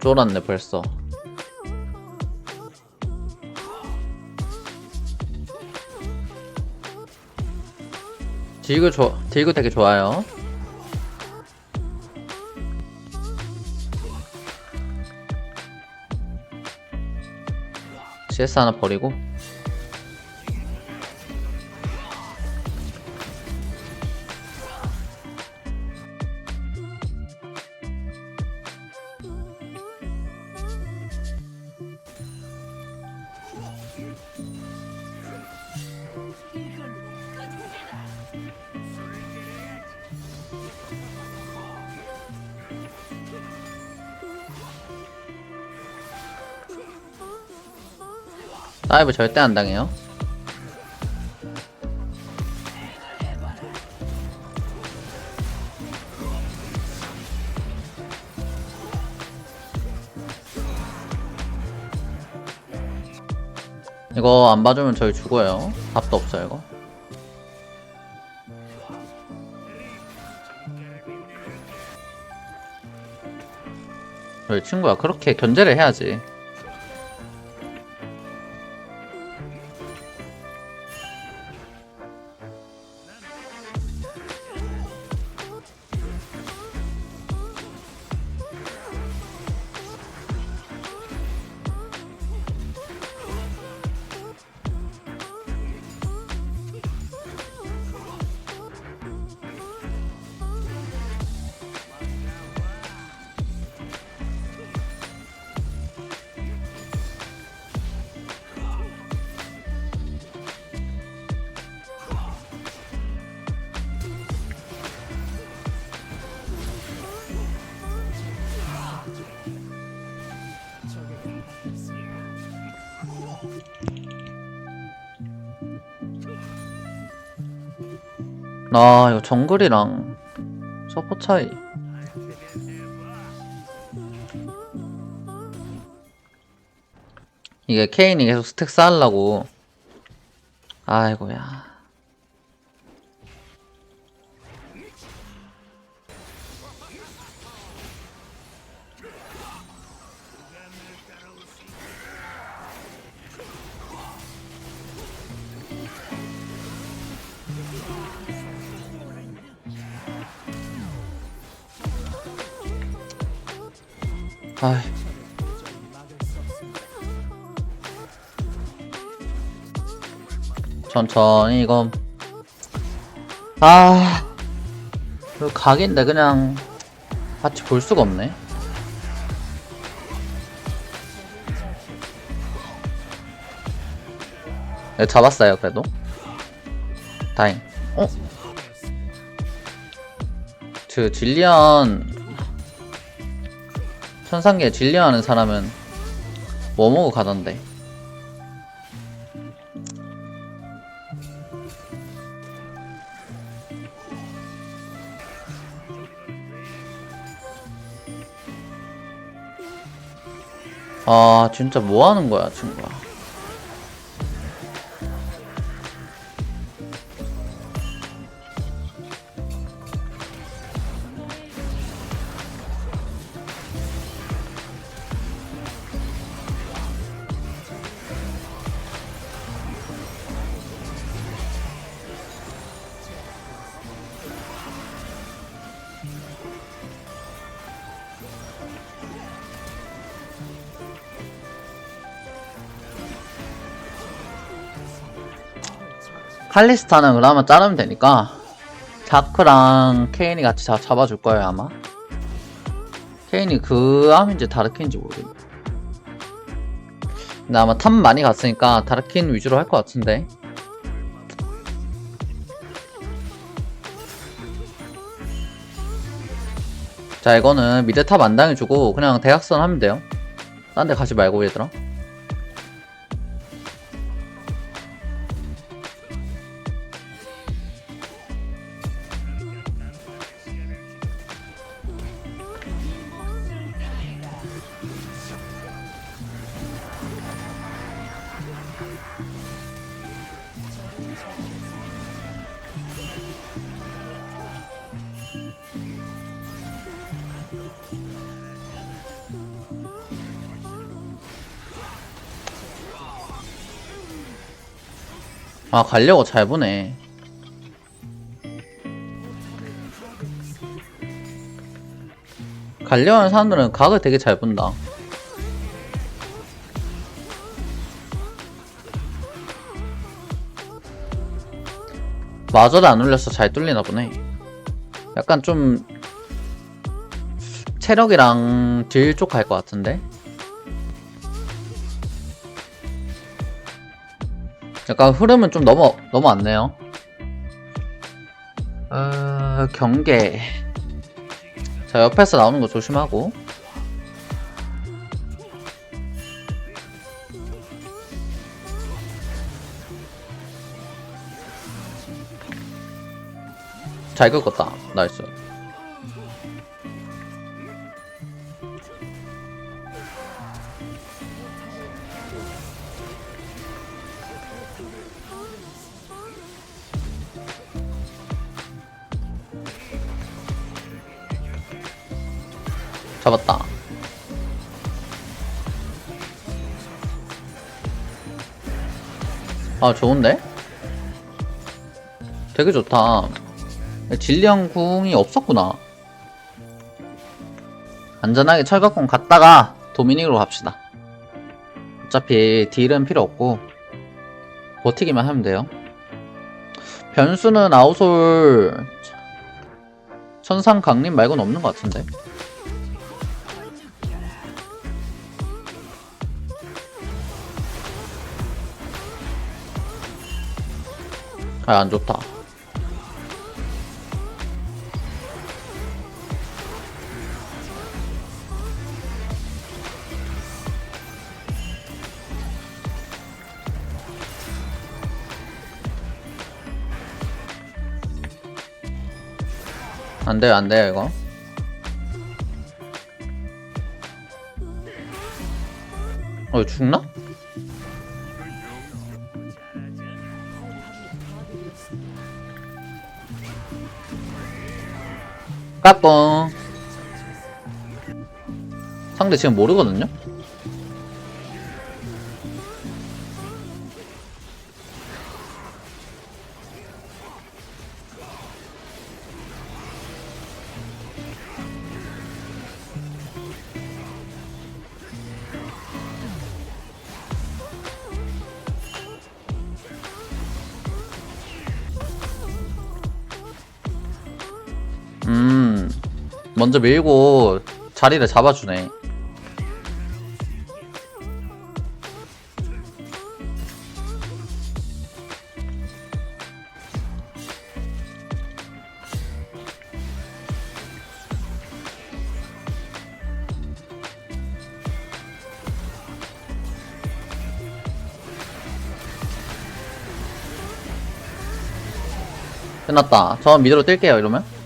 쫄았네 벌써. 딜그 좋 딜그 되게 좋아요. CS 하나 버리고 다이브 절대 안 당해요. 이거 안 봐주면 저희 죽어요. 답도 없어요 이거. 저희 친구야 그렇게 견제를 해야지 아 이거 정글이랑 서포 차이. 이게 케인이 계속 스택 쌓으려고. 아이고야 아이 천천히 이거. 아 이거 각인데 그냥 같이 볼 수가 없네. 네, 잡았어요 그래도. 다행. 어? 그 질리안 천상계 진리하는 사람은 뭐 먹고 가던데? 아 진짜 뭐 하는 거야 친구야 칼리스타는 그나마 자르면 되니까 자크랑 케인이 같이 다 잡아줄 거예요 아마. 케인이 그 암인지 다르킨인지 모르겠네. 근데 아마 탑 많이 갔으니까 다르킨 위주로 할 것 같은데. 자 이거는 미드 탑 안 당해주고 그냥 대각선 하면 돼요. 딴 데 가지 말고 얘들아 아 가려고 잘 보네. 가려고 하는 사람들은 각을 되게 잘 본다. 마저도 안 올려서 잘 뚫리나 보네. 약간 좀 체력이랑 딜 쪽 갈 것 같은데 약간 흐름은 좀 넘어 넘어왔네요. 어, 경계. 자 옆에서 나오는 거 조심하고. 잘 긁었다. 나이스. 아, 좋은데? 되게 좋다. 진리형 궁이 없었구나. 안전하게 철갑궁 갔다가 도미닉으로 갑시다. 어차피 딜은 필요 없고 버티기만 하면 돼요. 변수는 아우솔 천상 강림 말고는 없는 것 같은데. 아, 안 좋다. 안 돼요, 안 돼요, 이거. 어, 죽나? 까꿍 상대 지금 모르거든요? 먼저 밀고 자리를 잡아주네. 끝났다. 저 미드로 뛸게요, 이러면.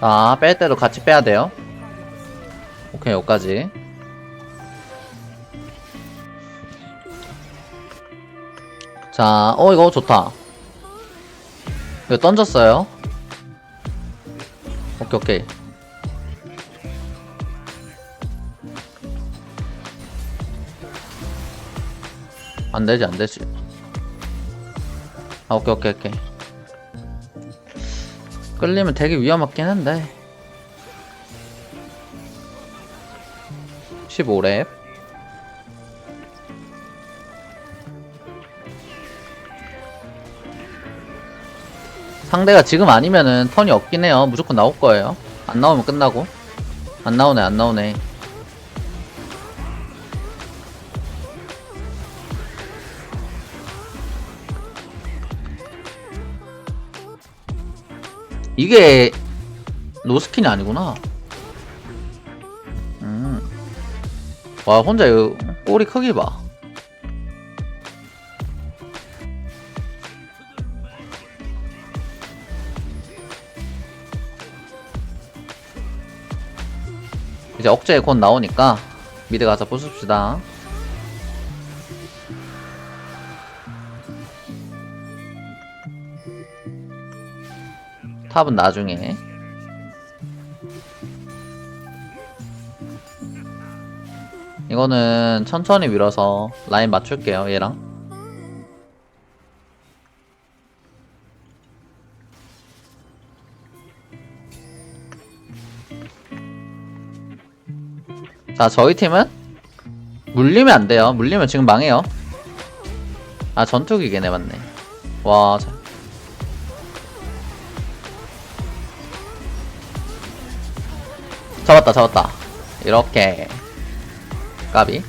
자, 뺄 때도 같이 빼야 돼요. 오케이, 여기까지. 자, 어, 이거 좋다. 이거 던졌어요. 오케이, 오케이. 안 되지, 안 되지. 아, 오케이, 오케이, 오케이. 끌리면 되게 위험하긴 한데. 15랩 상대가 지금 아니면은 턴이 없긴 해요. 무조건 나올 거예요. 안 나오면 끝나고. 안 나오네 안 나오네 이게 노스킨이 아니구나. 음. 와 혼자 이 꼬리 크기 봐. 이제 억제에 곧 나오니까 미드 가서 부숩시다. 탑은 나중에. 이거는 천천히 밀어서 라인 맞출게요 얘랑. 자 저희 팀은? 물리면 안 돼요. 물리면 지금 망해요. 아 전투기계네 맞네. 와 자. 잡았다 잡았다. 이렇게. 까비.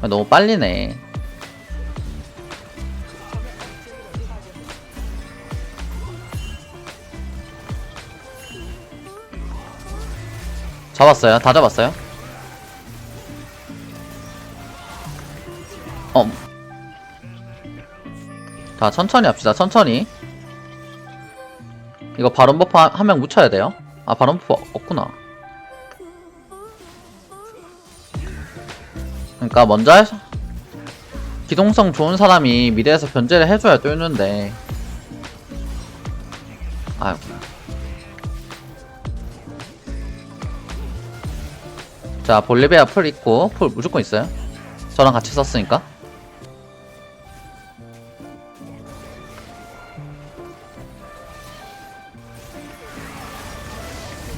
아, 너무 빨리네. 잡았어요? 다 잡았어요 자, 천천히 합시다. 천천히. 이거 바론 버프 한 명 묻혀야 돼요. 아, 바론 버프 없구나. 그러니까 먼저 해서 기동성 좋은 사람이 미래에서 변제를 해줘야 뚫는데. 아이고. 자, 볼리베아 풀 있고, 풀 무조건 있어요. 저랑 같이 썼으니까.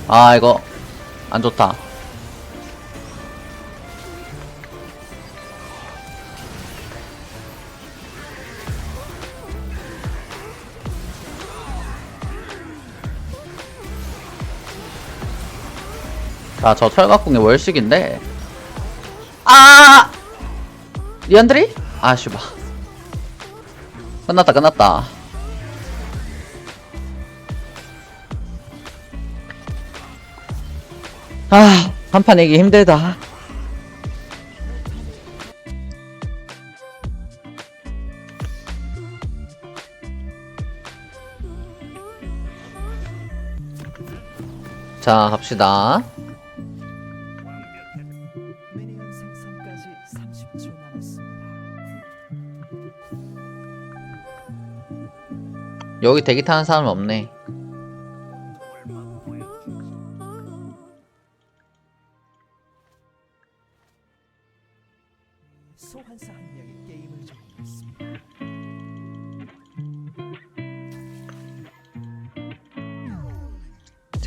아 이거 안 좋다. 자저 철갑궁의 월식인데. 아! 리안드리? 아씨바 끝났다 끝났다 아, 한판 이기 힘들다. 자, 갑시다. 미니언 생성까지 30초 남았습니다. 여기 대기 타는 사람 없네.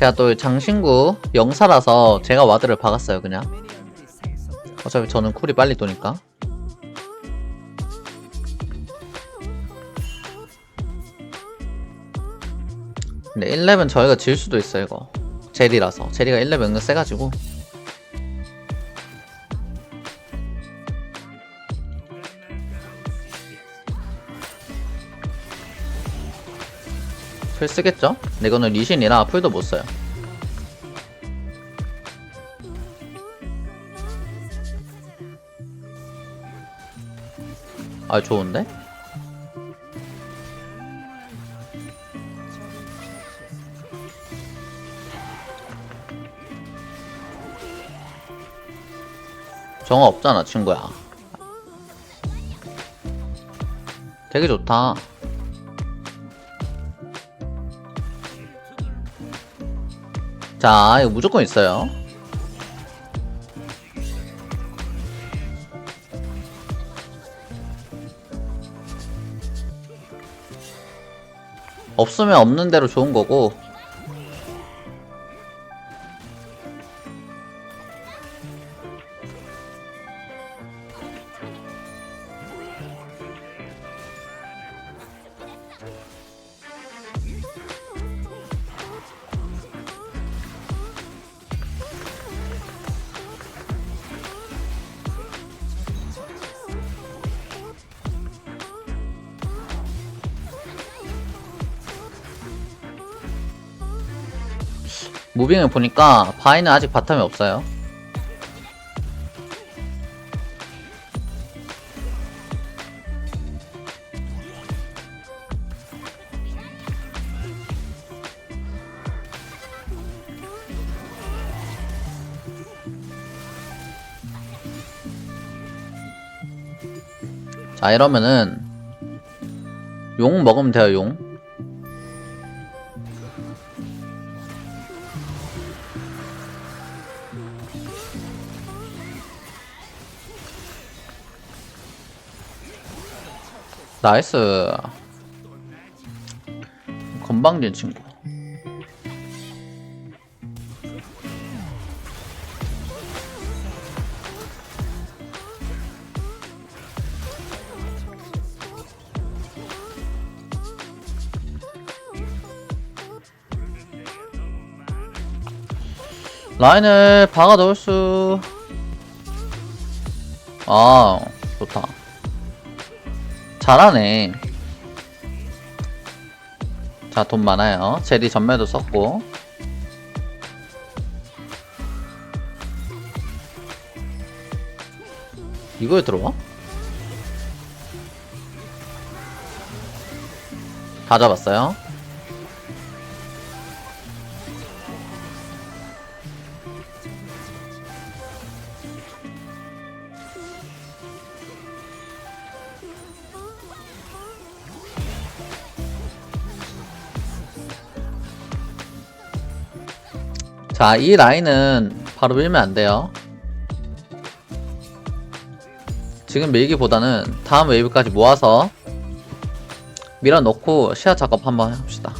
제가 또 장신구 영사라서 제가 와드를 박았어요, 그냥. 어차피 저는 쿨이 빨리 도니까. 근데 1렙은 저희가 질 수도 있어요, 이거. 제리라서. 제리가 1렙 은근 세가지고. 풀 쓰겠죠? 근데 이거는 리신이라 풀도 못 써요. 아, 좋은데? 정화 없잖아, 친구야. 되게 좋다. 자, 이거 무조건 있어요. 없으면 없는 대로 좋은 거고. 무빙을 보니까 바이는 아직 바텀이 없어요. 자 이러면은 용 먹으면 돼요 용 나이스 건방진 친구 라인을 박아 넣을 수. 아, 좋다. 잘하네. 자, 돈 많아요. 제리 전멸도 썼고. 이거에 들어와? 다 잡았어요. 자, 이 라인은 바로 밀면 안 돼요. 지금 밀기보다는 다음 웨이브까지 모아서 밀어넣고 시야 작업 한번 해봅시다.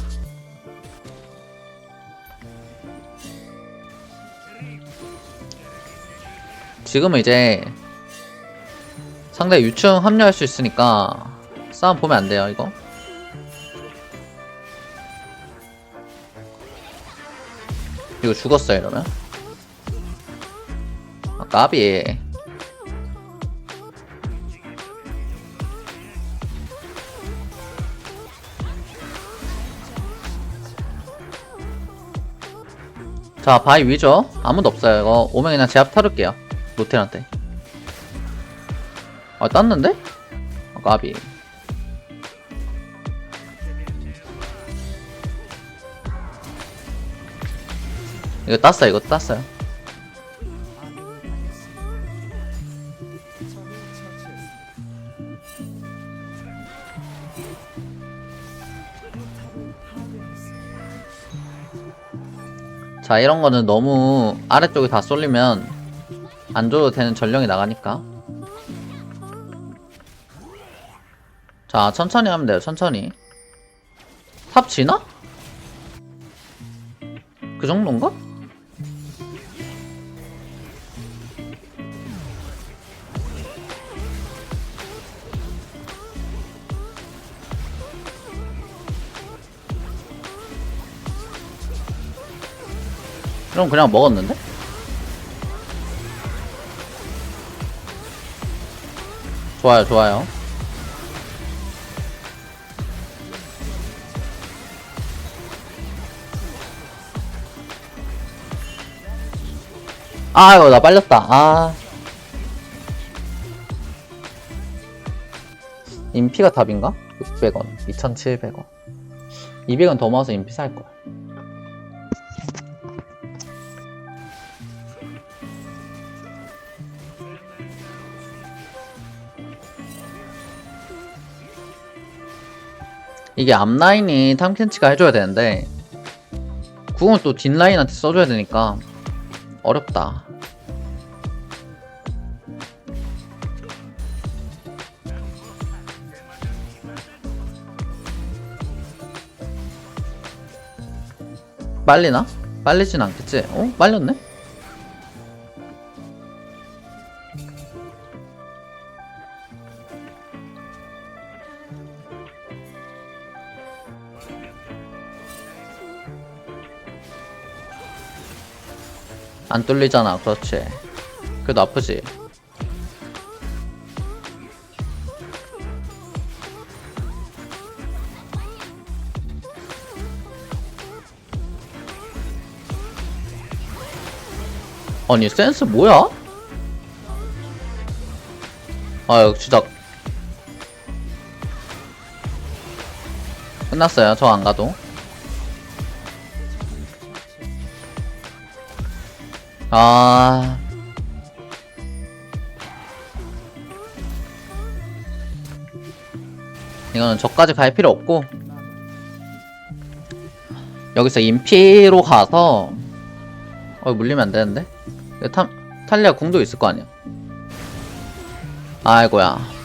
지금은 이제 상대 유충 합류할 수 있으니까 싸움 보면 안 돼요, 이거. 이거 죽었어요 이러면? 아 까비. 자 바위 위죠? 아무도 없어요. 이거 오면 그냥 제압 털을게요. 로텔한테. 아 땄는데? 아 까비 이거 땄어요 이거 땄어요. 자 이런 거는 너무 아래쪽에 다 쏠리면 안 줘도 되는 전령이 나가니까 자 천천히 하면 돼요 천천히 탑 지나? 그 정도인가? 그럼 그냥 먹었는데? 좋아요, 좋아요. 아이고, 나 빨렸다. 아. 인피가 답인가? 600원, 2,700원. 200원 더 모아서 인피 살걸. 이게 앞라인이 탐켄치가 해줘야 되는데 궁을 또 뒷라인한테 써줘야 되니까 어렵다 빨리나? 빨리진 않겠지? 어? 빨렸네? 안 뚫리잖아. 그렇지. 그래도 아프지. 아니 센스 뭐야? 아 역시 다 끝났어요. 저 안 가도 아. 이거 이거는 저까지 갈 필요 없고. 여기서 인피로 가서 어 물리면 안 되는데? 탐, 탈리아 궁도 있을 거 아니야. 아이고야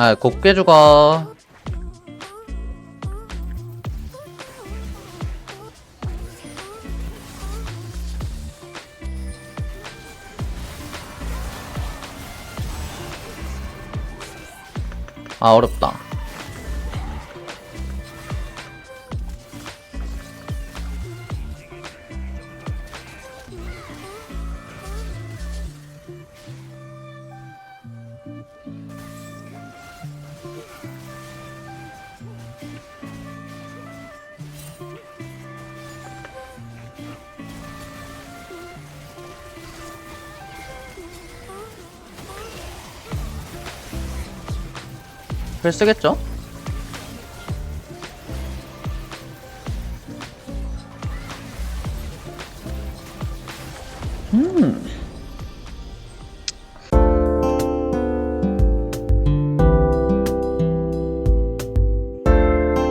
아 곱게 죽어 아 어렵다 글 쓰겠죠?